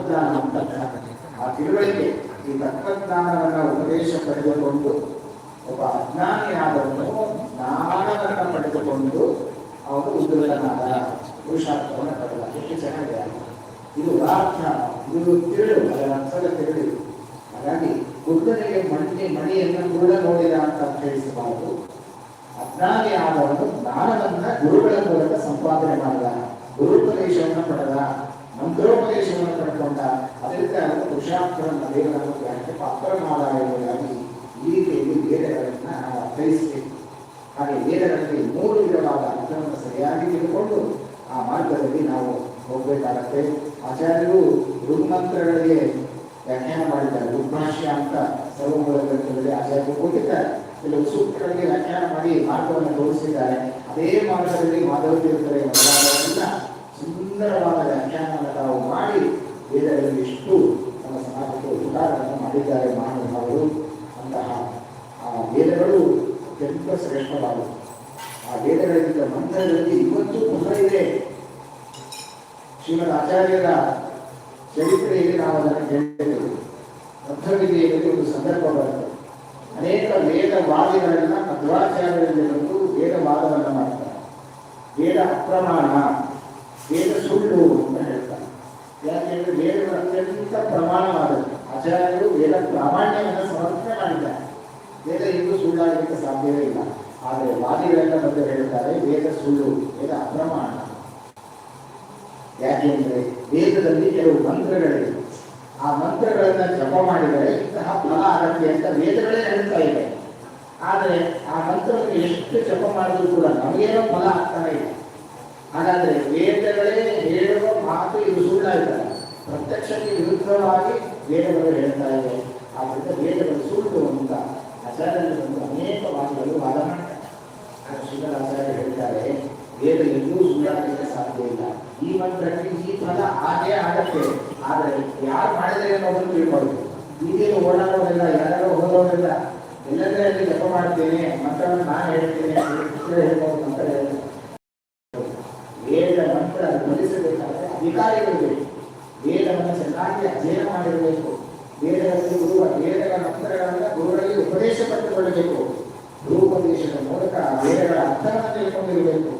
ತತ್ವಜ್ಞಾನ ಅಂತ ಆ ತಿಳುವಳಿಕೆ ಈ ತತ್ವಜ್ಞಾನವನ್ನ ಉಪದೇಶ ಪಡೆದುಕೊಂಡು, ಒಬ್ಬ ಅಜ್ಞಾನಿಯಾದವನು ಜ್ಞಾನವನ್ನು ಪಡೆದುಕೊಂಡು ಅವನು ಉದ್ಯೋಗನಾದ ಪುರುಷಾರ್ಥವನ್ನು ಪಡೆದ. ಎಷ್ಟು ಚೆನ್ನಾಗಿದೆ ಇದು ಉದಾಹರಣೆ ಇದು ತಿರುಳು ಅದರ ಅರ್ಥದ ತಿರುಳು ಹಾಗಾಗಿ ಬುದ್ಧನಿಗೆ ಮಣ್ಣಿ, ಮಣಿಯನ್ನು ಕೂಡ ನೋಡಿದ ಅಂತ ತಿಳಿಸಬಾರದು ಅಜ್ಞಾನಿ ಆದವನು ಜ್ಞಾನವನ್ನ ಗುರುಗಳ ಮೂಲಕ ಸಂಪಾದನೆ ಮಾಡಿದ, ಗುರುಪದೇಶವನ್ನು ಪಡೆದ ಮಂತ್ರೋಪದೇಶವನ್ನು ಪಡ್ಕೊಂಡ ಅದರಿಂದ ಅವನು ಪುರುಷಾರ್ಥವನ್ನು ದೇವರನ್ನು ಯಾಕೆ ಪಾತ್ರನಾದ ಈ ರೀತಿಯಲ್ಲಿ ವೇದಗಳನ್ನು ನಾವು ಅರ್ಥೈಸಬೇಕು. ಹಾಗೆ ವೇದಗಳಲ್ಲಿ ಮೂರು ವಿಧವಾದ ಅರ್ಥವನ್ನು ಸರಿಯಾಗಿ ತಿಳ್ಕೊಂಡು ಆ ಮಾರ್ಗದಲ್ಲಿ ನಾವು ಹೋಗಬೇಕಾಗತ್ತೆ. ಆಚಾರ್ಯರು ಋಗ್ಮಂತ್ರಗಳಿಗೆ ವ್ಯಾಖ್ಯಾನ ಮಾಡಿದ್ದಾರೆ. ಋಗ್ಭಾಷ್ಯ ಅಂತ ಸರ್ವಮೂಲ ಗ್ರಂಥದಲ್ಲಿ ಆಚಾರ್ಯರು ಕೊಟ್ಟಿದ್ದಾರೆ. ಕೆಲವು ಸೂತ್ರಗಳಿಗೆ ವ್ಯಾಖ್ಯಾನ ಮಾಡಿ ಮಾರ್ಗವನ್ನು ತೋರಿಸಿದ್ದಾರೆ. ಅದೇ ಮಾರ್ಗದಲ್ಲಿ ಮಾಧವ ತೀರ್ಥರೇ ಮೊದಲಾದವರೆಲ್ಲ ಸುಂದರವಾದ ವ್ಯಾಖ್ಯಾನವನ್ನು ತಾವು ಮಾಡಿ ವೇದಗಳಲ್ಲಿ ಎಷ್ಟು ನಮ್ಮ ಸಮಾಜಕ್ಕೆ ಉಪಕಾರವನ್ನು ಮಾಡಿದ್ದಾರೆ ಮಹಾನುಭಾವರು ಅಂತಹ, ಆ, ವೇದಗಳು ಅತ್ಯಂತ ಶ್ರೇಷ್ಠವಾದವು. ಆ ವೇದಗಳಿಂದ ಮಂತ್ರಗಳಲ್ಲಿ ಇವತ್ತು ಪುನಃ ಇದೆ. ಶ್ರೀಮದ್ ಆಚಾರ್ಯರ ಚರಿತ್ರೆಯಲ್ಲಿ ನಾವು ಅದನ್ನು ಕೇಳಿದ್ದೇವೆ ಮಂತ್ರವಿದೆಯಲ್ಲಿ ಒಂದು ಸಂದರ್ಭ ಬರುತ್ತೆ. ಅನೇಕ ವೇದವಾದಿಗಳನ್ನ ಮಧ್ವಾಚಾರ್ಯರಲ್ಲಿ ಬಂದು ವೇದವಾದವನ್ನು ಮಾಡ್ತಾರೆ. ವೇದ ಅಪ್ರಮಾಣ. ವೇದ ಸುಳ್ಳು ಅಂತ ಹೇಳ್ತಾರೆ. ಯಾಕೆಂದ್ರೆ ವೇದ ಅತ್ಯಂತ ಪ್ರಮಾಣವಾದದ್ದು. ಆಚಾರ್ಯರು ವೇದ ಪ್ರಾಮಾಣ್ಯವನ್ನು ಸಮರ್ಥನೆ ಮಾಡಿದ್ದಾರೆ. ವೇದ ಇಂದು ಸುಳ್ಳಾಗಲಿಕ್ಕೆ ಸಾಧ್ಯವೇ ಇಲ್ಲ. ಆದರೆ ವಾದಿಗಳೆಲ್ಲ ಬಂದು ಹೇಳ್ತಾರೆ ವೇದ ಸುಳ್ಳು, ವೇದ ಅಪ್ರಮಾಣ. ಯಾಕೆಂದ್ರೆ ವೇದದಲ್ಲಿ ಕೆಲವು ಮಂತ್ರಗಳಿವೆ. ಆ ಮಂತ್ರಗಳನ್ನು ಜಪ ಮಾಡಿದರೆ ಇಂತಹ ಫಲ ಆಗುತ್ತೆ ಅಂತ ವೇದಗಳೇ ಹೇಳ್ತಾ ಇದೆ. ಆದರೆ ಆ ಮಂತ್ರವನ್ನು ಎಷ್ಟು ಜಪ ಮಾಡಿದ್ರು ಕೂಡ ನಮಗೇನೋ ಫಲ ಆಗ್ತಾನೆ ಇಲ್ಲ. ಹಾಗಾದ್ರೆ ವೇದಗಳೇ ಹೇಳುವ ಮಾತು ಇದು ಸುಳ್ಳಾಯ್ತಲ್ಲ ಪ್ರತ್ಯಕ್ಷಕ್ಕೆ ವಿರುದ್ಧವಾಗಿ ವೇದಗಳು ಹೇಳ್ತಾ ಇವೆ. ಆದ್ದರಿಂದ ವೇದಗಳು ಸುಳ್ಳು ಅಂತ ಆಚಾರ್ಯರು ಬಂದು ಅನೇಕ ವಾದಗಳು ವಾದ ಮಾಡ್ತಾರೆ. ಆಚಾರ್ಯ ಹೇಳ್ತಾರೆ, ವೇದ ಎಲ್ಲೂ ಸುಳ್ಳಾಗಲಿಕ್ಕೆ ಸಾಧ್ಯ ಇಲ್ಲ. ಈ ಮಂತ್ರಕ್ಕೆ ಈ ಫಲ ಹಾಗೇ ಆಗತ್ತೆ. ಆದರೆ ಯಾರು ಮಾಡಿದರೆ ಅನ್ನೋದನ್ನು ತಿಳ್ಕೊಳ್ಬೇಕು ಈಗೇನು ಓಡಾಡೋದಿಲ್ಲ ಯಾರೋ ಹೋಗೋದಿಲ್ಲ ಎಲ್ಲದರಲ್ಲಿ ಜಪ ಮಾಡ್ತೇನೆ, ಮಂತ್ರವನ್ನು ನಾನು ಹೇಳ್ತೇನೆ ಹೇಳ್ಬೋದು ಅಂತ ಹೇಳ್ತಾರೆ. ವೇದ ಮಂತ್ರ ಫಲಿಸಬೇಕಾದ್ರೆ ಅಧಿಕಾರಿಗಳು ವೇದವನ್ನು ಚೆನ್ನಾಗಿ ಅಧ್ಯಯನ ಮಾಡಿರಬೇಕು. ವೇದದಲ್ಲಿ ಗುರುವ ವೇದಗಳ ಮಂತ್ರಗಳನ್ನು ಗುರುಗಳಿಗೆ ಉಪದೇಶ ಪಡೆದುಕೊಳ್ಳಬೇಕು ಗುರುಪದೇಶದ ಮೂಲಕ ವೇದಗಳ ಅರ್ಥವನ್ನು ತಿಳ್ಕೊಂಡಿರಬೇಕು.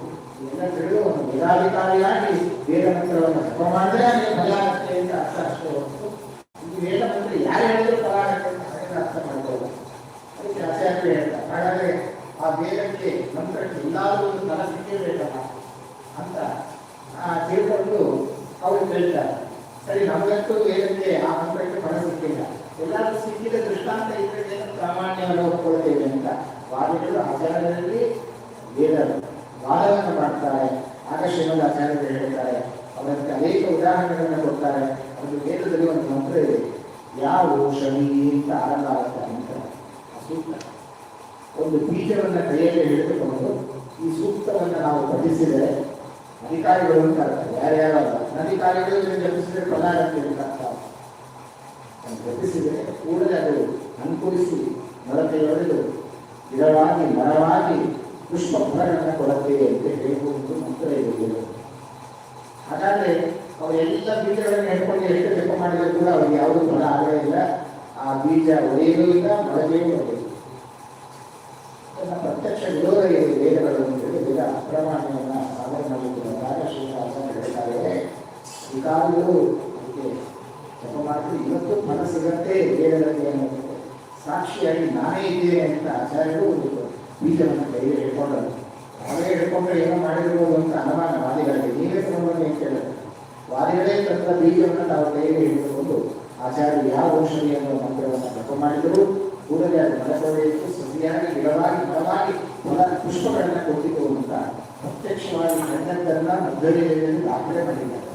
ಎಲ್ಲ ತಿಳಿದು ಒಂದು ವೇದಾಧಿಕಾರಿಯಾಗಿ ವೇದ ಮಂತ್ರವನ್ನು ಜಪ ಮಾಡಿದ್ರೆ ಅಲ್ಲಿ ಫಲ ಆಗುತ್ತೆ ಅಂತ ಅರ್ಥ ಅಷ್ಟೇ ಈ ವೇದ ಮಂತ್ರ ಯಾರು ಹೇಳಿದ್ರು ಫಲ ಆಗುತ್ತೆ ಅಂತ ಅದನ್ನ ಅರ್ಥ ಮಾಡ್ಬೋದು ಅದಕ್ಕೆ ಆಚಾರ್ಯರು ಹೇಳ್ತಾರೆ. ಹಾಗಾದ್ರೆ ಆ ವೇದಕ್ಕೆ ಮಂತ್ರಕ್ಕೆ ಎಲ್ಲಾದರೂ ಒಂದು ಫಲ ಸಿಕ್ಕಿರ್ಬೇಕಲ್ಲ. ಅಂತ ಆ ತಿಳ್ಕೊಂಡು ಅವರು ಕೇಳ್ತಾರೆ ಸರಿ, ನಮಗಂತೂ ಏನಂತೆ ಆ ಮಂತ್ರಕ್ಕೆ ಫಲ ಸಿಕ್ಕಿಲ್ಲ. ಎಲ್ಲರೂ ಸಿಕ್ಕಿದ ದೃಷ್ಟಾಂತ ಇದ್ರೆ ಪ್ರಾಮಾಣ್ಯವನ್ನು ಒಪ್ಕೊಳ್ತೇವೆ ಅಂತ. ವಾದಿಗಳು ಆಚಾರದಲ್ಲಿ ವೇದ ವಾದವನ್ನು ಮಾಡ್ತಾರೆ. ಆಗ ಶ್ರೀಮದ್ ಆಚಾರ್ಯರು ಹೇಳ್ತಾರೆ, ಅವರಿಗೆ ಅನೇಕ ಉದಾಹರಣೆಗಳನ್ನು ಕೊಡ್ತಾರೆ. ಒಂದು ವೇದದಲ್ಲಿ ಒಂದು ಮಂತ್ರ ಇದೆ ಯಾವ ಶನಿ ಅಂತ ಆರಂಭ ಆಗುತ್ತೆ ಅಂತ ಸೂಕ್ತ ಒಂದು ಬೀಜವನ್ನು ಕೈಯಲ್ಲಿ ಹಿಡಿದುಕೊಂಡು ಈ ಸೂಕ್ತವನ್ನು ನಾವು ಪಠಿಸಿದರೆ ಅಧಿಕಾರಿಗಳು ಅಂತ ಯಾರು ಯಾರ್ಯಾರು ಅಲ್ಲ. ಅಧಿಕಾರಿಗಳು ಜಪಿಸಿದರೆ ಫಲ ಅಂತ ಜಪಿಸಿದ್ರೆ ಕೂಡಲೇ ಅದು ಅನುಕೂಲಿಸಿ ಮೊಳಕೆಯೊಡೆದು ಗಿಡವಾಗಿ ಮರವಾಗಿ ಪುಷ್ಪ ಫಲಗಳನ್ನು ಕೊಡುತ್ತೇವೆ ಅಂತ ಹೇಳುವುದು ಮಂತ್ರ ಇರುವುದಿಲ್ಲ ಹಾಗಾದ್ರೆ ಅವರು ಅವರೆಲ್ಲ ಬೀಜಗಳನ್ನು ಹಿಡ್ಕೊಂಡು ಎಷ್ಟು ಜಪ ಮಾಡಿದರೂ ಕೂಡ ಅವ್ರಿಗೆ ಯಾವುದೂ ಫಲ ಆಗಲೇ ಇಲ್ಲ. ಆ ಬೀಜ ಒಡೆಯಲೂ ಇಲ್ಲ, ಮೊಳಕೆಯೂ ಒಡೆಯಲು ಅದನ್ನ ಪ್ರತ್ಯಕ್ಷ ವಿರೋಧ ಇದೆ, ವೇದಗಳು ಅಂತ ಹೇಳಿ ವೇದ ಸಾಧನೆ ಮಾಡಲಿಕ್ಕೆ ಶ್ರೀನಿವಾಸ ಹೇಳ್ತಾರೆ ವಿಕಾರಿಗಳು ಅದಕ್ಕೆ ಜಪ ಮಾಡಿದ್ರೆ ಇವತ್ತು ಫಲ ಸಿಗತ್ತೆ ವೇದಗಳಿಗೆ ಅನ್ನೋದಕ್ಕೆ ಸಾಕ್ಷಿಯಾಗಿ ನಾನೇ ಇದ್ದೇನೆ ಅಂತ ಆಚಾರ್ಯರು ಒಂದು ಬೀಜವನ್ನು ಕೈಗೆ ಹಿಡ್ಕೊಂಡರು ಅವರೇ ಹಿಡ್ಕೊಂಡ್ರೆ ಏನೋ ಮಾಡಿರ್ಬೋದು ಅಂತ ಅನುಮಾನ ವಾದಿಗಳಿಗೆ. ನೀವೇ ಸಂಬಂಧ ಅಂತ ಕೇಳಿದ್ರು ವಾದಿಗಳೇ ತಂತ್ರ ಬೀಜವನ್ನು ತಾವು ಕೈಗೆ ಹಿಡಿದುಕೊಂಡು ಆಚಾರ್ಯರು ಯಾವ ಔಷಧಿ ಅನ್ನೋ ಮಂತ್ರವನ್ನು ಜಪ ಮಾಡಿದರು. ಕೂಡಲೇ ಅದು ಮಲಕೊಳೆಯಿತು ಸಸಿಯಾಗಿ ಗಿಡವಾಗಿ ಮರವಾಗಿ ಫಲ ಪುಷ್ಪಗಳನ್ನು ಕೊಟ್ಟಿತು ಅಂತ ಪ್ರತ್ಯಕ್ಷವಾಗಿ ಕಂಡದ್ದನ್ನು ಮಧ್ಯದಲ್ಲಿ ದಾಖಲೆ ಮಾಡಿದ್ದಾರೆ.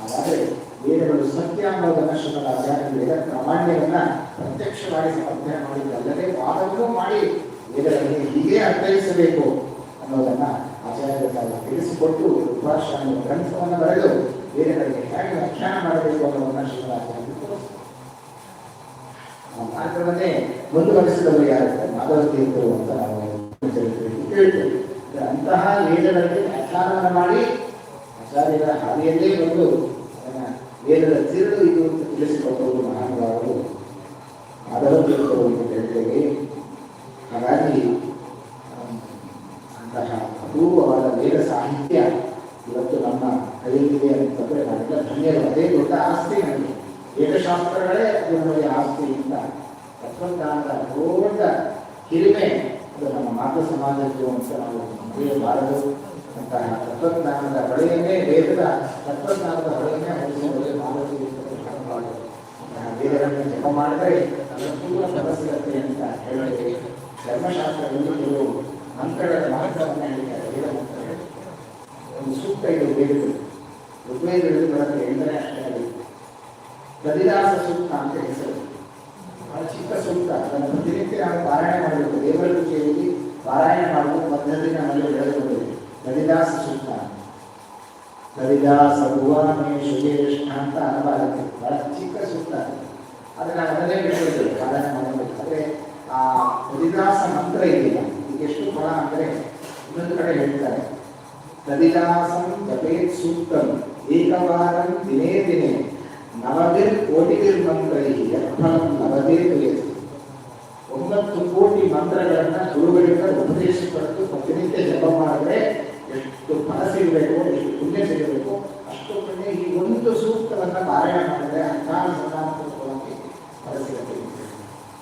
ಹಾಗಾದ್ರೆ ವೇದಗಳು ಸತ್ಯ ಅನ್ನೋದನ್ನ ಶ್ರೀಮದ್ ಆಚಾರ್ಯರು ಪ್ರಾಮಾಣ್ಯವನ್ನ ಪ್ರತ್ಯಕ್ಷವಾಗಿ ಸಮರ್ಥನೆ ಮಾಡಿದ್ದಲ್ಲದೆ ವಾದವನ್ನು ಮಾಡಿ ವೇದಗಳನ್ನು ಹೀಗೆ ಅರ್ಥೈಸಬೇಕು ಅನ್ನೋದನ್ನ ಆಚಾರ್ಯರು ತಿಳಿಸಿಕೊಟ್ಟು ಉಪಾಶ್ರಮ ಗ್ರಂಥವನ್ನು ಬರೆದು ವೇದಗಳಿಗೆ ಹೇಗೆ ವ್ಯಾಖ್ಯಾನ ಮಾಡಬೇಕು ಅನ್ನೋದನ್ನ ಶ್ರೀಮದ್ ಆಚಾರ್ಯರು. ಆ ಮಾರ್ಗವನ್ನೇ ಮುಂದುವರಿಸಿದವರು ಯಾರು? ಮಾಧವ ತೀರ್ಥರು ಅಂತ ನಾವು ಹೇಳ್ತೇವೆ. ಅಂತಹ ವೇದಗಳಿಗೆ ವ್ಯಾಖ್ಯಾನವನ್ನು ಮಾಡಿ ಆಚಾರ್ಯರ ಹಾದಿಯಲ್ಲೇ ಬಂದು ಅದನ್ನ ವೇದದ ತಿರುಳು ಇದು ಅಂತ ತಿಳಿಸಿಕೊಟ್ಟವರು ಮಹಾನುಭಾವರು. ಅದರ ತಿರುಳು ಅಂತ ಹೇಳ್ತೇವೆ ಹಾಗಾಗಿ ಅಂತಹ ಅಪೂರ್ವವಾದ ವೇದ ಸಾಹಿತ್ಯ ಇವತ್ತು ನಮ್ಮ ಕೈಯಲ್ಲಿದೆ ಅಂತಂದ್ರೆ ನಾವೆಲ್ಲ ಧನ್ಯರು. ಅದೇ ದೊಡ್ಡ ಆಸ್ತಿ ನನಗೆ ವೇದಶಾಸ್ತ್ರಗಳೇ ಅದು ನಮಗೆ ಆಸ್ತಿ ಅಂತ ತತ್ವಜ್ಞಾನದ ದೊಡ್ಡ ಹಿರಿಮೆ ಅದು ನಮ್ಮ ಮಾತೃ ಸಮಾಜದ ಅಂತ ನಾವು ಮರೆಯಬಾರದು ತತ್ವಜ್ಞಾನದ ಹೊಳೆಯನ್ನೇ ವೇದದ ತತ್ವಜ್ಞಾನದ ಹೊಳೆಯನ್ನೇ ಮಾಡಲು ಅಂತಹ ವೇದಗಳನ್ನು ಜಪ ಮಾಡಿದರೆ ಅದರ ಪೂರ್ಣ ಸದಸ್ಯತೆ ಅಂತ ಹೇಳಿದೆ ಧರ್ಮಶಾಸ್ತ್ರದಲ್ಲಿ ಕೆಲವು ಮಂತ್ರಗಳ ಮಹತ್ವವನ್ನು ಹೇಳಿದ್ದಾರೆ ಒಂದು ಸೂಕ್ತ ಇದೆ ವೇದಗಳು ಋಗ್ವೇದಗಳಲ್ಲಿ ಬರುತ್ತೆ ಎಂದರೆ ಅಷ್ಟೇ ಸೂಕ್ತ ಅಂತ ಹೆಸರು ಬಹಳ ಚಿಕ್ಕ ಸೂಕ್ತ ಅದನ್ನು ಪ್ರತಿನಿತ್ಯ ನಾವು ಪಾರಾಯಣ ಮಾಡಬೇಕು ದೇವರ ಪೂಜೆಯಲ್ಲಿ ಪಾರಾಯಣ ಮಾಡುವ ಪದ್ಧತಿ ನಮ್ಮಲ್ಲಿ ಬೆಳೆದುಕೊಂಡಿದೆ ಗದಿದಾಸ ಸೂಕ್ತ ಕಲಿದಾಸ ಭುವನೇ ಸುಜೇಷ್ಠ ಅಂತ ಅನುಭವ ಬಹಳ ಚಿಕ್ಕ ಸೂಕ್ತ ಅದನ್ನು ನಾವು ಅದನ್ನೇ ಬಿಟ್ಟಿದ್ದೇವೆ ಅದನ್ನು ಮಾಡಬೇಕು ಆದರೆ ಆ ಕಲಿದಾಸ ಮಂತ್ರ ಇದೆಯಲ್ಲ ಈಗ ಎಷ್ಟು ಫಲ ಅಂದರೆ ಇನ್ನೊಂದು ಕಡೆ ಹೇಳ್ತಾರೆ, ಕಲಿದಾಸಂ ಜಪೇತ್ ಸೂಕ್ತಂ, ಏಕವಾರಂ ದಿನೇ ದಿನೇ, ನವದಿರ್ ಕೋಟಿಗಿರ್ ಮಂತ್ರೈ, ಯತ್ಫಲಂ ನವದೇ ಕ್ರಿಯತೆ ಒಂಬತ್ತು ಕೋಟಿ ಮಂತ್ರಗಳನ್ನು ಗುರುಗಳಿಂದ ಉಪದೇಶ ಪಡೆದು ಪ್ರತಿನಿತ್ಯ ಜಪ ಮಾಡಿದ್ರೆ ಎಷ್ಟು ಫಲ ಸಿಗಬೇಕು ಪುಣ್ಯ ಸಿಗಬೇಕು ಅಷ್ಟು ಈ ಒಂದು ಸೂಕ್ತವನ್ನು ಪಾರಾಯಣ ಮಾಡಿದ್ರೆ ಅಂತಹ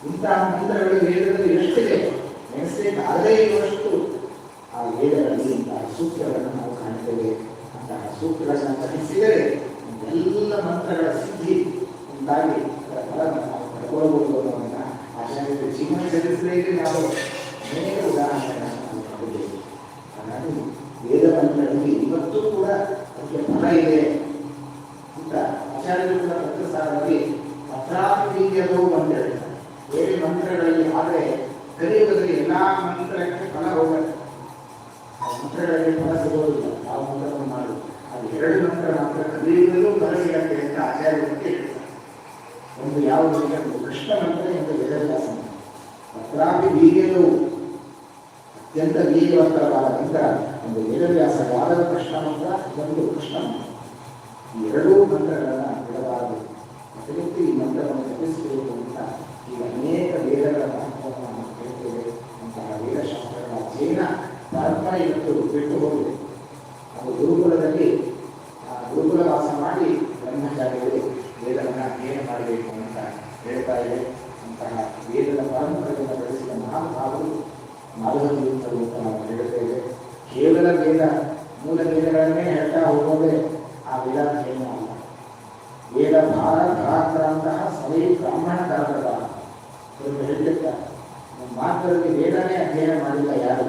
ಇಂತಹ ಮಂತ್ರಗಳು ಹೇಳಿದ್ರೆ ಎಷ್ಟಿದೆ ನೆನೆಸಲಿಕ್ಕೆ ಆಗದೇ ಇರುವಷ್ಟು ಆ ವೇದಗಳಲ್ಲಿ ಇಂತಹ ಸೂತ್ರಗಳನ್ನು ನಾವು ಕಾಣ್ತೇವೆ. ಅಂತಹ ಸೂತ್ರಗಳನ್ನು ಪಠಿಸಿದರೆ ಎಲ್ಲ ಮಂತ್ರಗಳ ಸಿದ್ಧಿ ಉಂಟಾಗಿ ಅದರ ಫಲವನ್ನು ನಾವು ಪಡ್ಕೊಳ್ಬಹುದು ಅನ್ನೋದನ್ನ ಆಚಾರ್ಯರ ಜೀವನ ಚರಿತ್ರೆಯಲ್ಲಿ ನಾವು ಅನೇಕ ಉದಾಹರಣೆಗಳನ್ನು ನಾವು ನೋಡಿದ್ದೇವೆ ಹಾಗಾಗಿ ವೇದ ಮಂತ್ರಗಳಲ್ಲಿ ಇವತ್ತೂ ಕೂಡ ಅದಕ್ಕೆ ಫಲ ಇದೆ ಅಂತ ಆಚಾರ್ಯರು ಕೂಡ ಪತ್ರಸಾರದಲ್ಲಿ ಪತ್ರಾಪೀಯದವು ಅಂತ ಹೇಳ್ತಾರೆ ಬೇರೆ ಮಂತ್ರಗಳಲ್ಲಿ ಆದರೆ ಕಲಿಯುಗದಲ್ಲಿ ಎಲ್ಲಾ ಮಂತ್ರಕ್ಕೆ ಫಲ ಹೋಗುತ್ತೆ ಆ ಮಂತ್ರಗಳಿಗೆ ಫಲ ಸಿಗೋದಿಲ್ಲ ಯಾವ ಮಂತ್ರವನ್ನು ಮಾಡು ಅದು ಎರಡು ಮಂತ್ರ ಮಾತ್ರ ಕಲಿಯುಗದಲ್ಲೂ ಫಲ ಸಿಗತ್ತೆ ಅಂತ ಆಚಾರ್ಯರು ಹೇಳ್ತಾರೆ ಒಂದು ಯಾವುದು ಅಂದರೆ ಒಂದು ಕೃಷ್ಣ ಮಂತ್ರ ಒಂದು ವೇದವ್ಯಾಸ ಮಂತ್ರ ಪತ್ರಾಪಿ ಅತ್ಯಂತ ವೀರ್ಯವಂತರವಾದ ಒಂದು ವೇದವ್ಯಾಸ ವಾದದ ಕೃಷ್ಣ ಮಂತ್ರ ಇದೊಂದು ಕೃಷ್ಣ ಮಂತ್ರ. ಈ ಎರಡೂ ಮಂತ್ರಗಳನ್ನು ಬಿಡಬಾರದು. ಪ್ರತಿನಿತ್ಯ ಈ ಮಂತ್ರವನ್ನು ಜಪಿಸಬೇಕು ಅಂತ ಈಗ ಅನೇಕ ವೇದಗಳ ಮಹತ್ವವನ್ನು ನಾವು ಹೇಳ್ತೇವೆ ಅಂತಹ ವೇದಶಾಸ್ತ್ರಗಳ ಅಧ್ಯಯನ ಪರಂಪರೆ ಇವತ್ತು ಬಿಟ್ಟು ಹೋಗಿದೆ. ಅದು ಗುರುಕುಲದಲ್ಲಿ ಆ, ಗುರುಕುಲ ವಾಸ ಮಾಡಿ ಬ್ರಹ್ಮಚಾರಿಗಳು ವೇದವನ್ನು ಅಧ್ಯಯನ ಮಾಡಬೇಕು ಅಂತ ಹೇಳ್ತಾ ಇದೆ ಅಂತಹ ವೇದದ ಪರಂಪರೆಯನ್ನು ಬೆಳೆಸಿದ ಮಹಾನುಭಾವರು ಮಾಧವತೀರ್ಥರು ಅಂತ ನಾವು ಹೇಳುತ್ತೇವೆ. ಕೇವಲ ವೇದ, ಮೂಲ ವೇದಗಳನ್ನೇ ಹೇಳ್ತಾ ಹೋಗೋದೇ ಆ ವೇದಾಧ್ಯಯನ ಅಲ್ಲ. ವೇದ ಭಾರ ಧರಾಂತಹ ಸವೈ ಬ್ರಾಹ್ಮಣ ಕಾಲದ ಹೇಳ್ತಿರ್ತಾರೆ ನಮ್ಮ ಮಾತರಲ್ಲಿ ವೇದನೇ ಅಧ್ಯಯನ ಮಾಡಿಲ್ಲ ಯಾರು.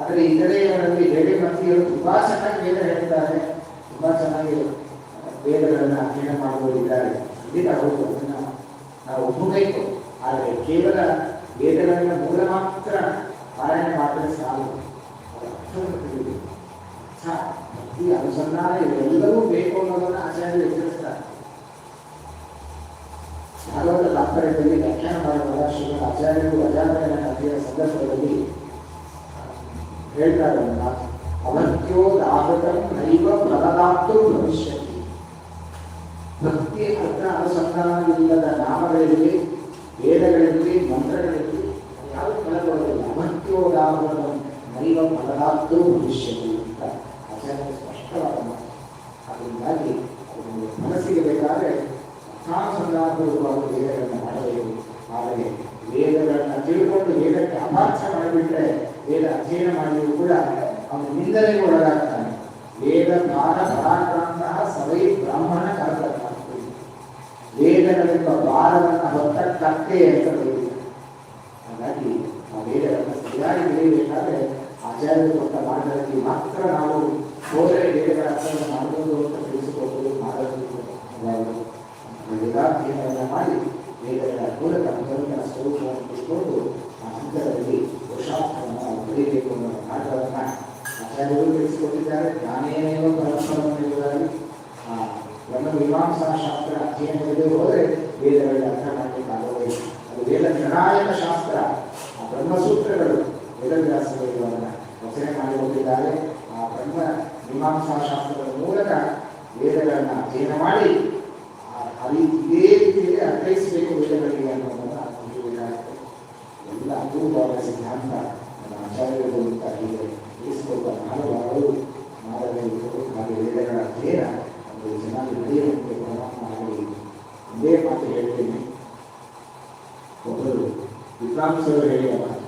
ಆದರೆ ಇತರೆಯವರಲ್ಲಿ ಬೇರೆ ಮಂದಿಗಳು ತುಂಬಾ ಚೆನ್ನಾಗಿ ವೇದ ಹೇಳ್ತಾರೆ. ತುಂಬಾ ಚೆನ್ನಾಗಿ ವೇದಗಳನ್ನು ಅಧ್ಯಯನ ಮಾಡುವವರಿದ್ದಾರೆ. ಖಂಡಿತ ಹೌದು, ಅದನ್ನು ನಾವು ಒಪ್ಪಬೇಕು ಆದರೆ ಕೇವಲ ವೇದಗಳನ್ನ ಮೂಲ ಮಾತ್ರ ಪಾರಾಯಣ ಮಾಡಿದ್ರೆ ಸಾಲು. ಅದರ ಅರ್ಥವನ್ನು ತಿಳಿಬೇಕು ಅರ್ಥ ಭಕ್ತಿ ಅನುಸಂಧಾನ ಇವೆಲ್ಲವೂ ಬೇಕು ಅನ್ನೋದನ್ನ ಆಚಾರ್ಯರು ಎಚ್ಚರಿಸ್ತಾರೆ ಭಾಗವತ ತಾತ್ಪರ್ಯದಲ್ಲಿ ವ್ಯಾಖ್ಯಾನ ಮಾಡುವಾಗ ಶ್ರೀಮದ್ ಆಚಾರ್ಯರು ಅಜಾಮಯನ ಕಥೆಯ ಸಂದರ್ಭದಲ್ಲಿ ಹೇಳ್ತಾರೆ ಒಂದು ಮಾತು. ಅವತ್ಯೋ ದಾಹಕಂ ನೈವ ಫಲದಾಪ್ತೋ ಭವಿಷ್ಯತಿ. ಭಕ್ತಿ ಅರ್ಥ ಅನುಸಂಧಾನವಿಲ್ಲದ ನಾಮಗಳಿರಲಿ ವೇದಗಳಿರಲಿ, ಮಂತ್ರಗಳಿರಲಿ, ಯಾವ ಫಲ ಕೊಡೋದಿಲ್ಲ ಅವತ್ಯೋ ದಾಹಕಂ ನೈವ ಫಲದಾಪ್ತೋ ಭವಿಷ್ಯತಿ ಅಂತ ಆಚಾರ್ಯ ಸ್ಪಷ್ಟವಾದ ಮಾತು ಅದರಿಂದಾಗಿ ಮನಸ್ಸಿಗೆ ಬೇಕಾದರೆ ಅರ್ಥಾನುಸಂಧಾನಪೂರ್ವಕವಾದ ವೇದಗಳನ್ನು ಮಾಡಬೇಕು. ಆದರೆ ವೇದಗಳನ್ನು ತಿಳ್ಕೊಂಡು ವೇದಕ್ಕೆ ಅಪಾರ್ಥ ಮಾಡಿಬಿಟ್ರೆ ವೇದ ಅಧ್ಯಯನ ಮಾಡಿದ್ರು ಕೂಡ ಅವನು ನಿಂದನೆಗೆ ಒಳಗಾಗ್ತಾನೆ. ವೇದ ಭಾರ ಪರಾಕ್ರಾಂತಹ ಸವೈ ಬ್ರಾಹ್ಮಣ ಕರ್ತವ್ಯ ವೇದಗಳೆಂಬ ಭಾರವನ್ನು ಹೊತ್ತ ಕತ್ತೆ ಅಂತ ಹಾಗಾಗಿ ಆ ವೇದಗಳನ್ನು ಸರಿಯಾಗಿ ಬೆಳೆಯಬೇಕಾದ್ರೆ ಆಚಾರ್ಯರು ಕೊಟ್ಟ ಮಾರ್ಗದಲ್ಲಿ ಮಾತ್ರ ನಾವು ಹೋದರೆ ವೇದಗಳ ಅರ್ಥವನ್ನು ಮಾಡಬಹುದು ಅಂತ ತಿಳಿಸಿಕೊಟ್ಟು ವೇದಾಧ್ಯಯನವನ್ನು ಮಾಡಿ ವೇದಗಳ ಮೂಲಕ ಭಗವಂತನ ಸ್ವರೂಪವನ್ನು ತಿಳ್ಕೊಂಡು ಆ ಹಂತದಲ್ಲಿ ಪುರುಷಾರ್ಥವನ್ನು ನಾವು ಬೆಳೆಯಬೇಕು ಅನ್ನೋ ಮಾರ್ಗವನ್ನು ಆಚಾರ್ಯರು ತಿಳಿಸಿಕೊಟ್ಟಿದ್ದಾರೆ. ಜ್ಞಾನೇನೇವ ಪರಸ್ಪರವನ್ನು ಎಲ್ಲ ಮೀಮಾಂಸಾ ಶಾಸ್ತ್ರ ಅಧ್ಯಯನದಲ್ಲಿ ಹೋದರೆ ವೇದಗಳ ಅರ್ಥ ಮಾಡಲಿಕ್ಕೆ ಅದು ವೇದ ನಿರ್ಣಾಯಕ ಶಾಸ್ತ್ರ. ಆ ಬ್ರಹ್ಮಸೂತ್ರಗಳು ವೇದವ್ಯಾಸರು ಇವಾಗ ರಚನೆ ಮಾಡಿ ಹೋಗಿದ್ದಾರೆ ಆ ಬ್ರಹ್ಮ ಮೀಮಾಂಸಾ ಶಾಸ್ತ್ರದ ಮೂಲಕ ವೇದಗಳನ್ನು ಅಧ್ಯಯನ ಮಾಡಿ ಆ ರೀತಿ ಇದೇ ರೀತಿಯಲ್ಲಿ ಅರ್ಥೈಸಬೇಕು ವೇದಗಳಿಗೆ ಅನ್ನೋದನ್ನು ಎಲ್ಲ ಅಪೂರ್ವವಾದ ಸಿದ್ಧಾಂತ ನಮ್ಮ ಆಚಾರ್ಯರು ಬರುತ್ತಾ ಹೀಗೆ ತಿಳಿಸಿಕೊಡುವ ವಿದ್ವಾಂಸರು ಹೇಳಿದ ಮಾತು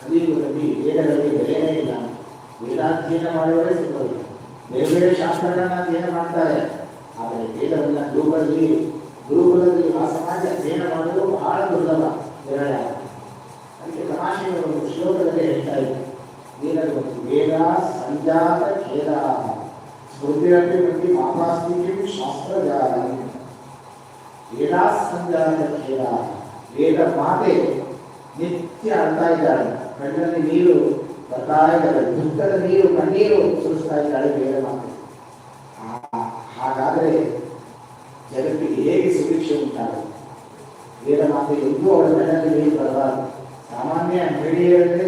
ಕಲಿಯುಗದಲ್ಲಿ ವೇದಗಳಿಗೆ ಬೆಲೆಯೇ ಇಲ್ಲ ವೇದಾಧ್ಯಯನ ಮಾಡುವವರೇ ಸಿಗೋದು ಬೇರೆ ಬೇರೆ ಶಾಸ್ತ್ರಗಳನ್ನ ಅಧ್ಯಯನ ಮಾಡ್ತಾರೆ ಆದರೆ ವೇದವನ್ನ ಗುರುಗಳಲ್ಲಿ ಗುರುಕುಲದಲ್ಲಿ ವಾಸ ಮಾಡಿ ಅಧ್ಯಯನ ಮಾಡೋದು ಬಹಳ ದುರ್ಲಭ ವಿರಳ ಅದಕ್ಕೆ ತಮಾಷೆ ಒಂದು ಶ್ಲೋಕದಲ್ಲಿ ಹೇಳ್ತಾ ಇದ್ದಾರೆ ವೇದದ ಒಂದು ವೇದ ಸಂಜಾತ ಖೇದ ಸ್ಮೃತಿಯಲ್ಲಿ ಪ್ರತಿ ಮಾತಾಸ್ತಿಗೆ ಶಾಸ್ತ್ರಜಾಲ ವೇದ ಸಂಜಾತ ಖೇದ ವೇದ ಮಾತೆ ನಿತ್ಯ ಅಳ್ತಾ ಇದ್ದಾಳೆ ಕಣ್ಣಲ್ಲಿ ನೀರು ಬರ್ತಾ ಇದ್ದಾಳೆ ದುಃಖದ ನೀರು ಕಣ್ಣೀರು ಸುರಿಸ್ತಾ ಇದ್ದಾಳೆ ವೇದ ಮಾತೆ ಆ- ಹಾಗಾದರೆ ಜಗತ್ತಿಗೆ ಹೇಗೆ ಸುಭಿಕ್ಷೆ ಉಂಟಾಗುತ್ತೆ ವೇದ ಮಾತೆ ಎಂದೂ ಅವಳ ಕಣ್ಣಲ್ಲಿ ನೀರು ಬರಬಾರದು ಸಾಮಾನ್ಯ ಮಹಿಳೆಯರೇ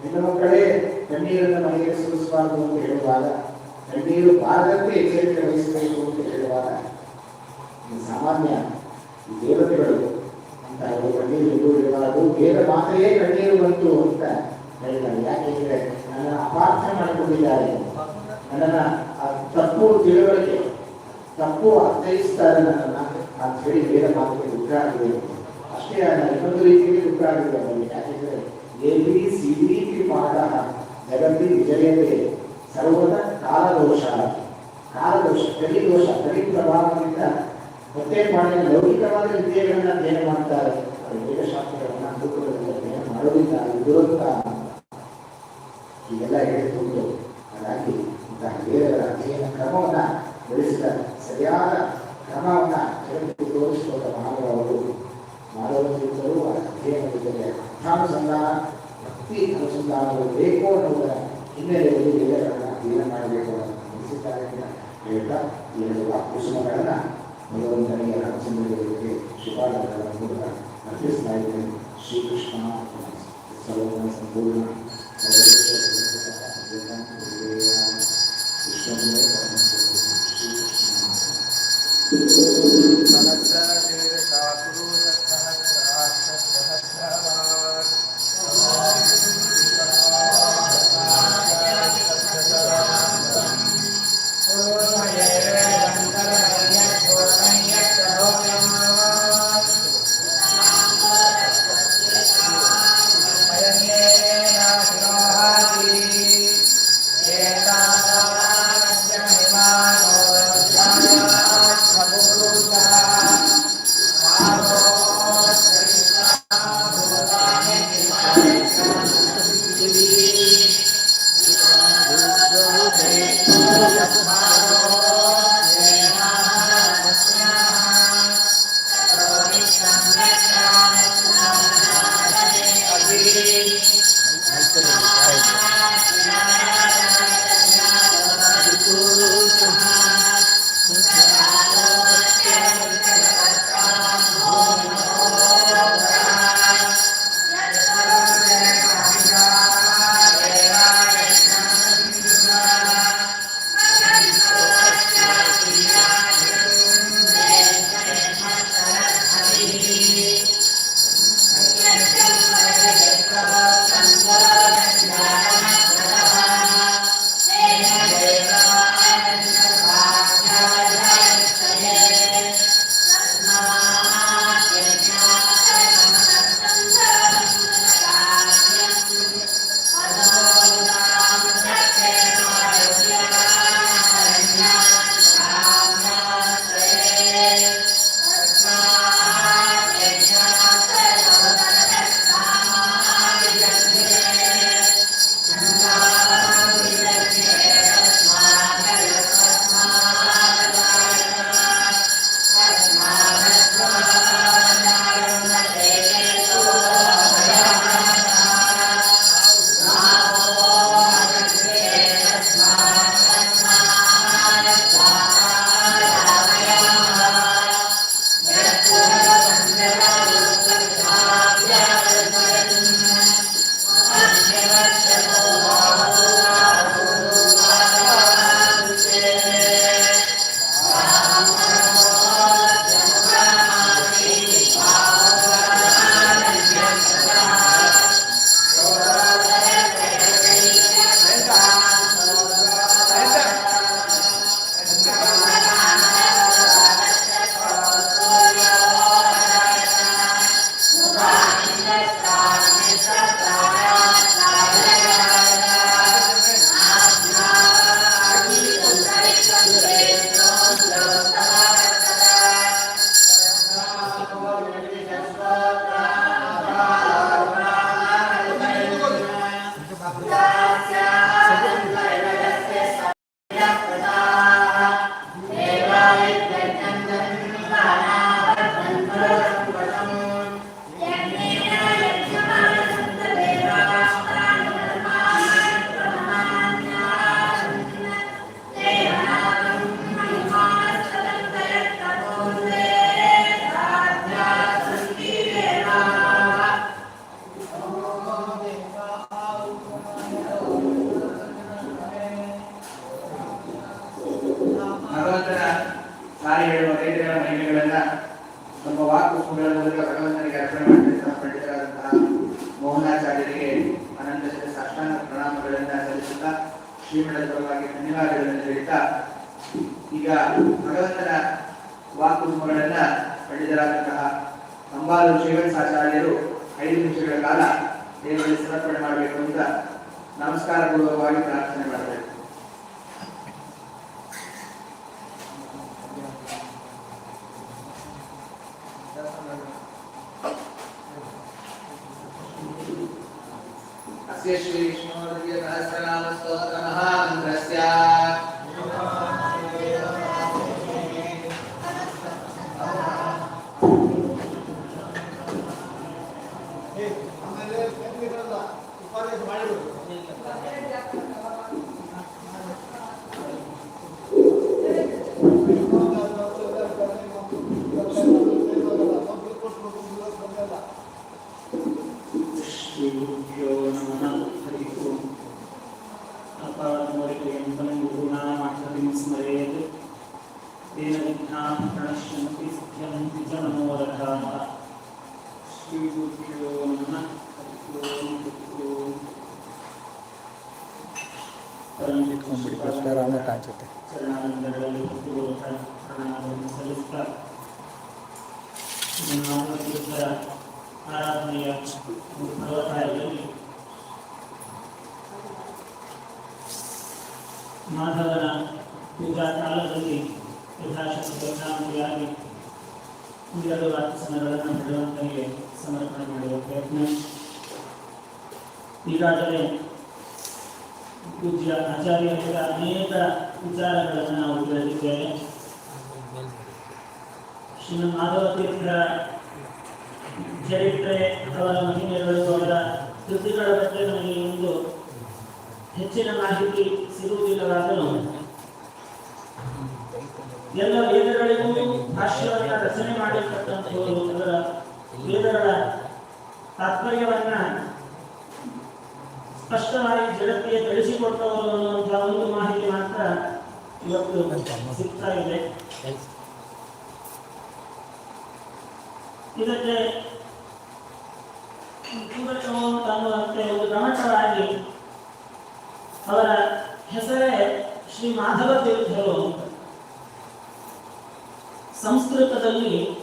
ಹೆಣ್ಣು ಮಕ್ಕಳೇ ಕಣ್ಣೀರನ್ನು ಮನೆಗೆ ಸುರಿಸಬಾರದು ಅಂತ ಹೇಳುವಾಗ ಕಣ್ಣೀರು ಬಾರದಂತೆ ಎಚ್ಚರಿಕೆ ವಹಿಸಬೇಕು ಅಂತ ಹೇಳುವಾಗ ಈ ಸಾಮಾನ್ಯ ಈ ದೇವತೆಗಳು ಅವರು ಕಣ್ಣೀರು ಇರಬಾರದು ಮಾತ್ರವೇ ಮಾತೆಯೇ ಕಣ್ಣೀರು ಬಂತು ಅಂತ ಹೇಳಿದ್ದಾರೆ ಯಾಕೆಂದ್ರೆ ನನ್ನನ್ನು ಅಪಾರ್ಥನೆ ಮಾಡಿಕೊಂಡಿದ್ದಾರೆ ನನ್ನನ್ನು ತಪ್ಪು ತಿಳುವಳಿಕೆ ತಪ್ಪು ಅರ್ಥೈಸ್ತಾರೆ ನನ್ನನ್ನು ಅಂತ ಹೇಳಿ ಬೇರೆ ಮಾತಿಗೆ ದುಃಖ ಆಗಿದೆ ಅಷ್ಟೇ ಅಲ್ಲ ಇನ್ನೊಂದು ರೀತಿಯಲ್ಲಿ ದುಃಖ ಆಗಿದೆ ಅವರಿಗೆ ಯಾಕೆಂದರೆ A B C D P ಪಾಠ ಜಗತ್ತಿ ವಿಜಯತೆ ಸರ್ವದ ಕಾಲದೋಷ ಕಾಲದೋಷ ಕಲಿದೋಷ ಕಲಿ ಪ್ರಭಾವದಿಂದ ಪ್ರತ್ಯೇಕ ಮಾಡಿದ ಲೌಕಿಕವಾದ ವಿದ್ಯೆಗಳನ್ನ ಅಧ್ಯಯನ ಮಾಡ್ತಾರೆ ವೇದಶಾಸ್ತ್ರಗಳನ್ನ ಗುರುಕುಲದಲ್ಲಿ ಅಧ್ಯಯನ ಮಾಡೋದಿಲ್ಲ ದುರಂತ ಹೀಗೆಲ್ಲ ಹೇಳಿಕೊಂಡು ಹಾಗಾಗಿ ಇಂತಹ ವೇದಗಳ ಅಧ್ಯಯನ ಕ್ರಮವನ್ನ ಬೆಳೆಸಿದ ಸರಿಯಾದ ಕ್ರಮವನ್ನ ಜಗತ್ತಿಗೆ ತೋರಿಸಿಕೊಂಡ ಆ ಅಧ್ಯಯನದ ಜೊತೆ ಅರ್ಥಾನುಸಂಧಾನ, ಭಕ್ತಿ ಅನುಸಂಧಾನಗಳು ಬೇಕು ಅನ್ನುವುದರ ಹಿನ್ನೆಲೆಯಲ್ಲಿ ವೇದಗಳನ್ನು ಅಧ್ಯಯನ ಮಾಡಬೇಕು ಅಂತ ತಿಳಿಸಿದ್ದಾರೆ ಹೇಳ್ತಾ ಹೇಳುವ ಕುಸುಮಗಳನ್ನ ಭಗವಂತನಿಗೆ ರಾಮಚಂದ್ರದೇವರಿಗೆ ಶುಭಾಲಯಗಳ ಮೂಲಕ ಅರ್ಪಿಸ್ತಾ ಇದ್ದೇನೆ ಶ್ರೀಕೃಷ್ಣ ಸರ್ವನ ಸಂಪೂರ್ಣ Yeah. ಮೋಹನಾಚಾರ್ಯರಿಗೆ ಅನಂತ ಸಾಷ್ಟಾಂಗ ಪ್ರಣಾಮಗಳನ್ನ ಸಲ್ಲಿಸುತ್ತಾ ಶ್ರೀಮಠದ ಪರವಾಗಿ ಧನ್ಯವಾದಗಳನ್ನು ಹೇಳುತ್ತಾ ಈಗ ಭಗವಂತನ ವಾಕುಗಳನ್ನ ಪಂಡಿತರಾದಂತಹ ಅಂಬಾಲು ಶ್ರೀವತ್ಸಾಚಾರ್ಯರು ಐದು ನಿಮಿಷಗಳ ಕಾಲ ದೇವರಲ್ಲಿ ಸಮರ್ಪಣೆ ಮಾಡಬೇಕು ಅಂತ ನಮಸ್ಕಾರ ಪೂರ್ವಕವಾಗಿ ಪ್ರಾರ್ಥನೆ ಮಾಡಬೇಕು ಪರಿಣಾಮಕಾರಿಯಾಗಿ ಒಂದೆರಡು ವಾಚನಗಳನ್ನು ಭಗವಂತನಿಗೆ ಸಮರ್ಪಣೆ ಮಾಡುವ ಪ್ರಯತ್ನ. ಈಗಾಗಲೇ ಪೂಜ್ಯ ಆಚಾರ್ಯರಿಂದ ಅನೇಕ ವಿಚಾರಗಳನ್ನು ನಾವು ಕೇಳಿದ್ದೇವೆ ಶ್ರೀಮನ್ ಮಾಧವ ತೀರ್ಥರ ಚರಿತ್ರೆ ಅವರ ಮಹಿಮೆಗಳು ಅವರ ಕೃತಿಗಳ ಬಗ್ಗೆ ನಮಗೆ ಒಂದು ಹೆಚ್ಚಿನ ಮಾಹಿತಿ ಸಿಗುವುದಿಲ್ಲವಾದರೂ ಎಲ್ಲ ವೇದಗಳಿಗೂ ಭಾಷ್ಯವನ್ನು ರಚನೆ ಮಾಡಿರ್ತಕ್ಕಂಥವರು ಅದರ ವೇದಗಳ ತಾತ್ಪರ್ಯವನ್ನ ಸ್ಪಷ್ಟವಾಗಿ ಜಗತ್ತಿಗೆ ತಿಳಿಸಿಕೊಟ್ಟವರು ಅನ್ನುವಂತಹ ಒಂದು ಮಾಹಿತಿ ಮಾತ್ರ ಇವತ್ತು ಸಿಗ್ತಾ ಇದೆ. ಇದಕ್ಕೆ ಅನ್ನುವಂತೆ ಒಂದು ಗಮನವಾಗಿ ಅವರ ಹೆಸರೇ ಶ್ರೀ ಮಾಧವ ತೀರ್ಥರು ಸಂಸ್ಕೃತದಲ್ಲಿ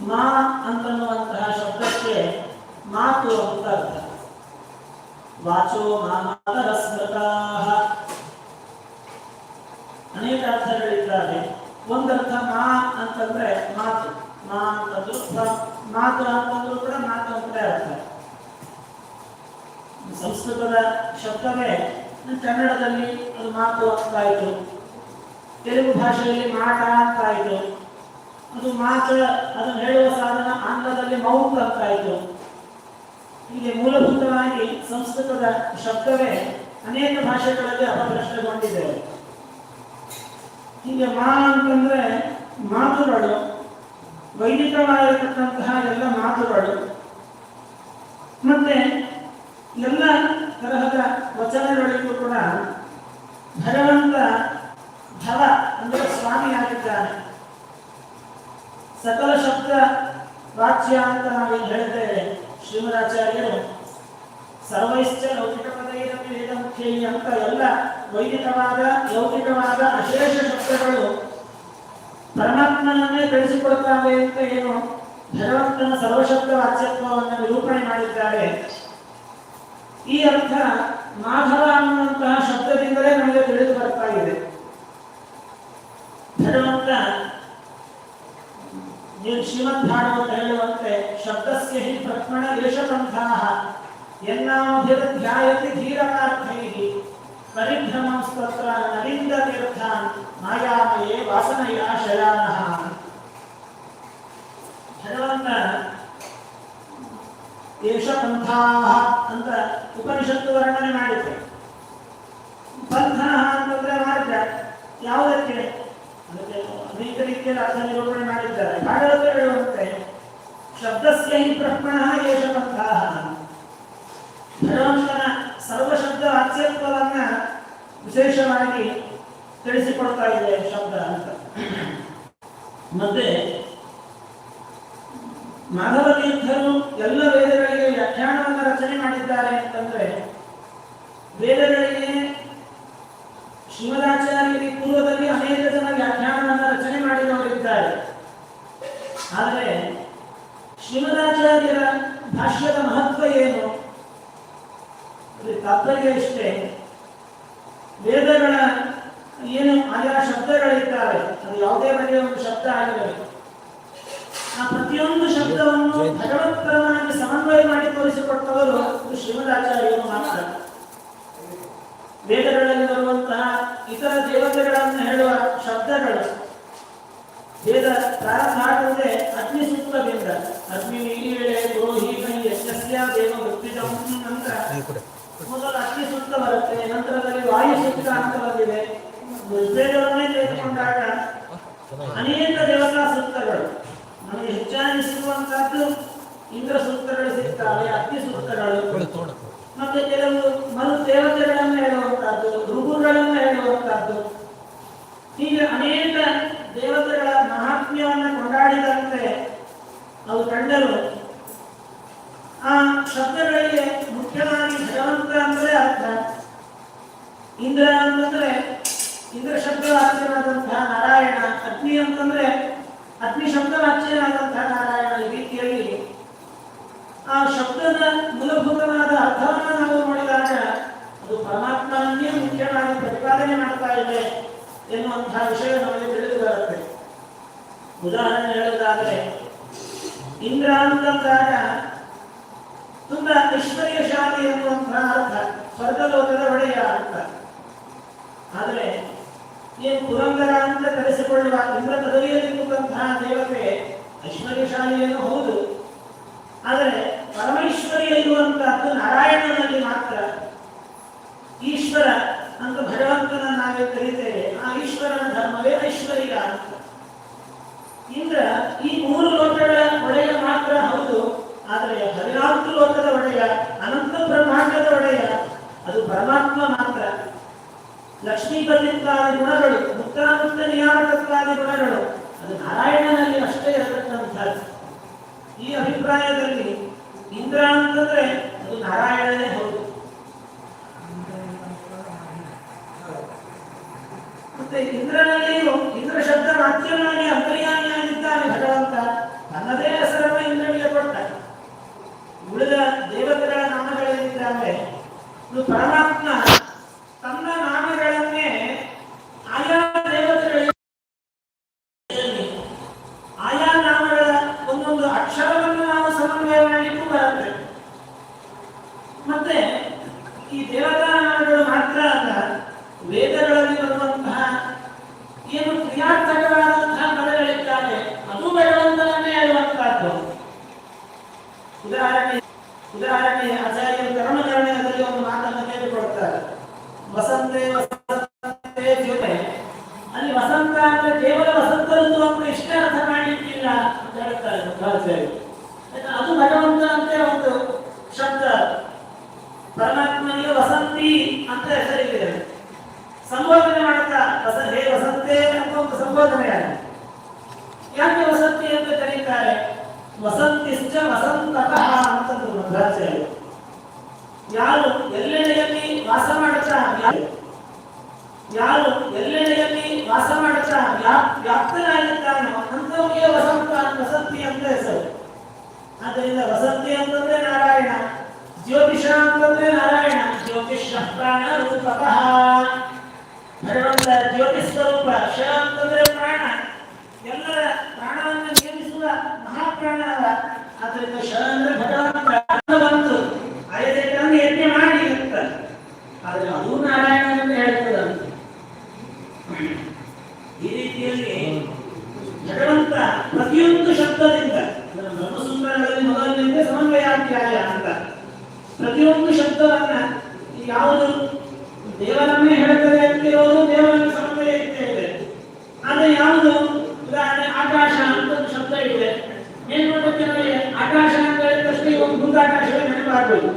ಮಾ ಅಂತನ್ನುವಂತಹ ಶಬ್ದಕ್ಕೆ ಮಾತು ಅಂತ ಅರ್ಥ. ವಾಚೋ ಮಾತರ ಸ್ಮೃತಾಹ ಅನೇಕ ಅರ್ಥಗಳಿದ್ದಾವೆ. ಒಂದರ್ಥ ಮಾ ಅಂತಂದ್ರೆ ಮಾತು. ಮಾ ಅಂತಂದ್ರು ಮಾತು ಅಂತಂದ್ರು ಕೂಡ ಮಾತು ಅಂತಲೇ ಅರ್ಥ. ಸಂಸ್ಕೃತದ ಶಬ್ದವೇ, ಕನ್ನಡದಲ್ಲಿ ಅದು ಮಾತು ಅಂತಾಯಿತು ತೆಲುಗು ಭಾಷೆಯಲ್ಲಿ ಮಾತಾಡ್ತಾ ಅಂತಾಯಿತು ಅದು ಮಾತು, ಅದನ್ನು ಹೇಳುವ ಸಾಧನ ಆಂಗ್ಲದಲ್ಲಿ ಆಗ್ತಾ ಅಂತಾಯಿತು ಹೀಗೆ ಮೂಲಭೂತವಾಗಿ ಸಂಸ್ಕೃತದ ಶಬ್ದವೇ ಅನೇಕ ಭಾಷೆಗಳಲ್ಲಿ ಅಪಭ್ರಷ್ಟಗೊಂಡಿದ್ದೇವೆ. ಹೀಗೆ ಮಾ ಅಂತಂದ್ರೆ ಮಾತುಗಳು, ವೈದಿಕವಾಗಿರತಕ್ಕಂತಹ ಎಲ್ಲ ಮಾತುಗಳು. ಮತ್ತೆ ಎಲ್ಲ ತರಹದ ವಚನಗಳಿಗೂ ಕೂಡ ಭಗವಂತ ಭವ ಅಂದರೆ ಸ್ವಾಮಿಯಾಗಿದ್ದಾನೆ ಸಕಲ ಶಬ್ದ ವಾಚ್ಯ ಅಂತ ನಾವೇನು ಹೇಳಿದ್ದೇವೆ ಶ್ರೀಮದಾಚಾರ್ಯರು, ಸರ್ವೈಶ್ಚ ಲೌಕಿಕ ಪದೈರಪಿ ವೇದ ಮುಖ್ಯೈ ಅಂತ ಎಲ್ಲ ವೈದಿಕವಾದ, ಲೌಕಿಕವಾದ ಅಶೇಷ ಶಬ್ದಗಳು ಪರಮಾತ್ಮನನ್ನೇ ತಿಳಿಸಿಕೊಡ್ತಾವೆ ಅಂತ ಏನು ಭಗವಂತನ ಸರ್ವಶಬ್ದ ವಾಚ್ಯತ್ವವನ್ನು ನಿರೂಪಣೆ ಮಾಡಿದ್ದಾರೆ. ಈ ಅರ್ಥ ಮಾಧವ ಅನ್ನುವಂತಹ ಶಬ್ದದಿಂದಲೇ ನಮಗೆ ಬರ್ತಾ ಇದೆ ಭಗವಂತ ಏನು ಶ್ರೀಮದ್ ಭಾಗವತ ಹೇಳುವಂತೆ ಶಬ್ದಸ್ಯ ಹಿ ಬ್ರಹ್ಮಣ ಯಶಪಂಥಾಹ ಯನ್ನಾಭಿರ್ಧ್ಯಾಯತಿ ಧೀರಕಾರ್ಥೈಃ ಪರಿಭ್ರಮಂಸ್ತತ್ರ ನಲಿಂದ ತೀರ್ಥಾನ್ ಮಾಯಾಮಯೇ ವಾಸನೆಯ ಶಯಾನಃ. ಭಗವಂತ ಯಶಪಂಥಾಹ ಅಂತ ಉಪನಿಷತ್ತು ವರ್ಣನೆ ಮಾಡಿದೆ ಬಂಧನ ಅಂತಂದ್ರೆ ಮಾರ್ಗ ಯಾವುದಕ್ಕೆ ಅನೇಕ ರೀತಿಯಲ್ಲಿ ಅದನ್ನು ನಿರೂಪಣೆ ಮಾಡಿದ್ದಾರೆ. ಭಾಗವತ ಹೇಳುವಂತೆ ಶಬ್ದಸ್ಯ ಹಿ ಬ್ರಹ್ಮಣ ಪಂಥಾಹ ಭಗವಂತನ ಸರ್ವಶಬ್ದ ವಾಚ್ಯತ್ವವನ್ನ ವಿಶೇಷವಾಗಿ ತಿಳಿಸಿಕೊಡ್ತಾ ಇದೆ ಶಬ್ದ ಅಂತ. ಮತ್ತೆ ಮಾಧವ ತೀರ್ಥರು ಎಲ್ಲ ವೇದಗಳಿಗೆ ವ್ಯಾಖ್ಯಾನವನ್ನು ರಚನೆ ಮಾಡಿದ್ದಾರೆ ಅಂತಂದ್ರೆ ವೇದಗಳಿಗೆ ಶ್ರೀಮದಾಚಾರ್ಯರಿಗೆ ಪೂರ್ವದಲ್ಲಿ ಅನೇಕ ಜನ ವ್ಯಾಖ್ಯಾನವನ್ನು ರಚನೆ ಮಾಡಿದವರಿದ್ದಾರೆ ಆದರೆ ಶ್ರೀಮದಾಚಾರ್ಯರ ಭಾಷ್ಯದ ಮಹತ್ವ ಏನು? ಅಂದರೆ ತಾತ್ಪರ್ಯ ಇಷ್ಟೇ. ವೇದಗಳ ಏನು ಆಯಾ ಶಬ್ದಗಳಿದ್ದಾವೆ ಅದು ಯಾವುದೇ ಬಗೆಯ ಒಂದು ಶಬ್ದ ಆಗಿರಲಿ. ಆ ಪ್ರತಿಯೊಂದು ಶಬ್ದವನ್ನು ಭಗವತ್ಪರವಾಗಿ ಸಮನ್ವಯ ಮಾಡಿ ತೋರಿಸಿಕೊಟ್ಟವರು ಶ್ರೀಮದಾಚಾರ್ಯರು ಮಾತ್ರ. ವೇದಗಳಲ್ಲಿ ಬರುವಂತಹ ಇತರ ದೇವತೆಗಳನ್ನು ಹೇಳುವ ಶಬ್ದಗಳು. ವೇದ ಪ್ರಾರಂಭ ಮಾಡಿದ್ರೆ ಅಗ್ನಿ ಸೂತ್ರದಿಂದ ಅಗ್ನಿ ನೀಲಿವೇಳೆ ದ್ರೋಹಿ ಕೈ ಯಶಸ್ಯ ದೇವ ವೃತ್ತಿಜಂ ಅಂತ. ಮೊದಲು ಅಗ್ನಿ ಸೂಕ್ತ ಬರುತ್ತೆ ನಂತರದಲ್ಲಿ ವಾಯು ಸೂಕ್ತ ಅಂತ ಬಂದಿದೆ. ಋಗ್ವೇದವನ್ನೇ ತೆಗೆದುಕೊಂಡಾಗ ಅನೇಕ ದೇವತಾ ಸೂಕ್ತಗಳು. ನಮಗೆ ಹೆಚ್ಚಾಗಿ ಸಿಗುವಂತಹದ್ದು ಇಂದ್ರ ಸೂಕ್ತಗಳು ಸಿಗ್ತವೆ ಅಗ್ನಿ ಸೂಕ್ತಗಳು. ಮತ್ತೆ ಕೆಲವು ಮರು ದೇವತೆಗಳನ್ನು ಹೇಳುವಂತಹದ್ದು ಋಗುಗಳನ್ನು ಹೇಳುವಂತಹದ್ದು. ಹೀಗೆ ಅನೇಕ ದೇವತೆಗಳ ಮಹಾತ್ಮ್ಯವನ್ನು ಕೊಂಡಾಡಿದಂತೆ ಅವು ಕಂಡರು. ಆ ಶಬ್ದಗಳಿಗೆ ಮುಖ್ಯವಾಗಿ ಭಗವಂತ ಅಂದರೆ ಅರ್ಥ. ಇಂದ್ರ ಅಂತಂದ್ರೆ ಇಂದ್ರ ಶಬ್ದ ವಾಚ್ಯನಾದಂತಹ ನಾರಾಯಣ, ಅಗ್ನಿ ಅಂತಂದ್ರೆ ಅಗ್ನಿ ಶಬ್ದ ವಾಚ್ಯನಾದಂತಹ ನಾರಾಯಣ ಈ ರೀತಿಯಲ್ಲಿ ಆ ಶಬ್ದದ ಮೂಲಭೂತವಾದ ಅರ್ಥವನ್ನು ನಾವು ನೋಡಿದಾಗ ಅದು ಪರಮಾತ್ಮನನ್ನೇ ಮುಖ್ಯವಾಗಿ ಪ್ರತಿಪಾದನೆ ಮಾಡ್ತಾ ಇದೆ. ಎನ್ನುವಂತಹ ವಿಷಯ ನಮಗೆ ತಿಳಿದು ಬರುತ್ತೆ. ಉದಾಹರಣೆ ಹೇಳುವುದಾದರೆ ಇಂದ್ರ ಅಂತಂದಾಗ ತುಂಬಾ ಐಶ್ವರ್ಯಶಾಲಿ ಎನ್ನುವಂತಹ ಅರ್ಥ ಸ್ವರ್ಗಲೋಕದ ಒಡೆಯ ಅರ್ಥ. ಆದರೆ, ಏನು ಪುರಂದರ ಅಂತ ಕರೆಸಿಕೊಳ್ಳುವ ಇಂದ್ರ ಪದವಿಯಲ್ಲಿರುವಂತಹ ದೇವತೆ ಐಶ್ವರ್ಯಶಾಲಿಯನ್ನು ಹೌದು. ಆದರೆ ಪರಮೇಶ್ವರಿಯ ಇರುವಂತಹದ್ದು ನಾರಾಯಣನಲ್ಲಿ ಮಾತ್ರ. ಈಶ್ವರ ಅಂತ ಭಗವಂತನ ನಾವೇ ಕರೀತೇವೆ. ಆ ಈಶ್ವರನ ಧರ್ಮವೇ ಐಶ್ವರ್ಯ ಇಂದ್ರ ಈ ಮೂರು ಲೋಕಗಳ ಒಡೆಯ ಮಾತ್ರ ಹೌದು. ಆದರೆ ಹದಿನಾಲ್ಕು ಲೋಕದ ಒಡೆಯ, ಅನಂತ ಬ್ರಹ್ಮಾಂಡದ ಒಡೆಯ, ಅದು ಪರಮಾತ್ಮ ಮಾತ್ರ. ಲಕ್ಷ್ಮೀ ಲಕ್ಷ್ಮೀಪತಿತ್ವಾದಿ ಗುಣಗಳು, ಮುಕ್ತಾಮುಕ್ತ ನಿಯಾಮಕತ್ವಾದಿ ಗುಣಗಳು, ಅದು ನಾರಾಯಣನಲ್ಲಿ ಅಷ್ಟೇ ಇರತಕ್ಕಂಥದ್ದು ಈ ಅಭಿಪ್ರಾಯದಲ್ಲಿ ಇಂದ್ರ ಅಂತಂದ್ರೆ ಅದು ನಾರಾಯಣನೇ ಹೌದು. ಮತ್ತೆ ಇಂದ್ರನಲ್ಲಿಯೂ ಇಂದ್ರ ಶಬ್ದ ವಾಕ್ಯನಾಗಿ ಅಂತರ್ಯಾಮಿಯಾಗಿದ್ದಾನೆ ಭಗವಂತ. ತನ್ನದೇ ಹೆಸರನ್ನು ಇಂದ್ರನಿಗೆ ಕೊಟ್ಟ. ಉಳಿದ ದೇವತೆಗಳ ನಾಮಗಳೇನಿದ್ದಾವೆ ಇದು ಪರಮಾತ್ಮ ತನ್ನ ನಾಮಗಳನ್ನೇ ಆಯಾ ದೇವತೆಗಳಿಗೆ ಆಯಾ ನಾಮಗಳ ಒಂದೊಂದು ಅಕ್ಷರವನ್ನು ನಾವು ಸಮನ್ವಯ ಮಾಡಲಿಕ್ಕೂ ಬರುತ್ತೆ ಮತ್ತೆ ಈ ದೇವತಾ ನಾಮಗಳು ಮಾತ್ರ ಅಲ್ಲ ವೇದಗಳಲ್ಲಿ ಬರುವಂತಹ ಏನು ಕ್ರಿಯಾತ್ಮಕವಾದಂತಹ ಪದಗಳಿದ್ದಾವೆ ಅದು ಭಗವಂತನನ್ನೇ ಹೇಳುವಂತಹದ್ದು ಉದಾಹರಣೆ ಉದಾಹರಣೆ ಆಚಾರ್ಯರು ಕರ್ಮಕರಣದಲ್ಲಿ ಒಂದು ಮಾತನ್ನು ತೆಗೆದುಕೊಳ್ತಾರೆ ವಸಂತೆ ವಸಂತೆ ಜೊತೆ ಅಲ್ಲಿ ವಸಂತ ಅಂದ್ರೆ ಕೇವಲ ವಸಂತ ಋತು ಅಂತ ಇಷ್ಟೇ ಅರ್ಥ ಮಾಡಲಿಕ್ಕಿಲ್ಲ ಅಂತ ಹೇಳ್ತಾರೆ ಮಧ್ವಾಚಾರ್ಯರು. ಆಯ್ತಾ? ಅದು ಭಗವಂತ ಅಂತ ಒಂದು ಶಬ್ದ ಪರಮಾತ್ಮನಿಗೆ ವಸಂತಿ ಅಂತ ಹೆಸರಿದೆ ಸಂಬೋಧನೆ ಮಾಡ್ತಾ ವಸ ಹೇ ವಸಂತೆ ಅಂತ ಒಂದು ಸಂಬೋಧನೆ ಆಗಿದೆ ಯಾಕೆ ವಸಂತಿ ಅಂತ ಕರೀತಾರೆ? ವಸಂತಿಶ್ಚ ವಸಂತತಃ ಅಂತಂದ್ರು ಮಧ್ವಾಚಾರ್ಯರು ಯಾರು ಎಲ್ಲೆಡೆಯಲ್ಲಿ ವಾಸ ಮಾಡುತ್ತಾ ಯಾರು ಎಲ್ಲೆಡೆಯಲ್ಲಿ ವಾಸ ಮಾಡುತ್ತಾ ವ್ಯಾಪ್ತನಾಗಿರ್ತಾನೋ ಅಂತವನಿಗೆ ವಸಂತ ವಸಂತಿ ಅಂತ ಹೆಸರು. ಆದ್ದರಿಂದ ವಸಂತಿ ಅಂತಂದ್ರೆ ನಾರಾಯಣ, ಜ್ಯೋತಿಷ ಅಂತಂದ್ರೆ ನಾರಾಯಣ ಜ್ಯೋತಿಷ ಪ್ರಾಣ ರೂಪತಃ. ಭಗವಂತ ಸ್ವರೂಪ ಶ ಅಂತಂದ್ರೆ ಪ್ರಾಣ, ಎಲ್ಲರ ಪ್ರಾಣವನ್ನು ನಿಯಮಿಸುವ ಮಹಾಪ್ರಾಣ ಅಲ್ಲ. ಆದ್ದರಿಂದ ಶ ಅಂದ್ರೆ ಭಗವಂತ ಬಂತು. ಆಯುರ್ವೇದವನ್ನು ಯಜ್ಞ ಮಾಡಿ ಅಂತ. ಆದರೆ ಅದು ಅಂತ ಹೇಳ್ತದಂತೆ ಈ ರೀತಿಯಲ್ಲಿ ಭಗವಂತ ಪ್ರತಿಯೊಂದು ಶಬ್ದದಿಂದ ಬ್ರಹ್ಮಸೂತ್ರಗಳಲ್ಲಿ ಮೊದಲಿನಿಂದ ಸಮನ್ವಯಾಧ್ಯಾಯ ಅಂತ. ಪ್ರತಿಯೊಂದು ಶಬ್ದವನ್ನ ಯಾವುದು ದೇವರನ್ನೇ ಹೇಳ್ತದೆ ಅಂತಿರೋದು ದೇವರನ್ನು ಸಮನ್ವಯ ಇದ್ದೇವೆ ಆದ್ರೆ ಯಾವುದು ಉದಾಹರಣೆ ಆಕಾಶ ಇದೆ. ಏನ್ ಮಾಡ್ಬೇಕು ನಮಗೆ ಆಕಾಶ ಅಂತ ಹೇಳಿದ ತಕ್ಷಣ ಒಂದು ಮುಂದಾಕಾಶವೇ ನೆನಪಾಗ್ಬೋದು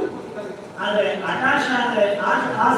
ಆದ್ರೆ ಆಕಾಶ ಅಂದ್ರೆ ಆಕಾಶ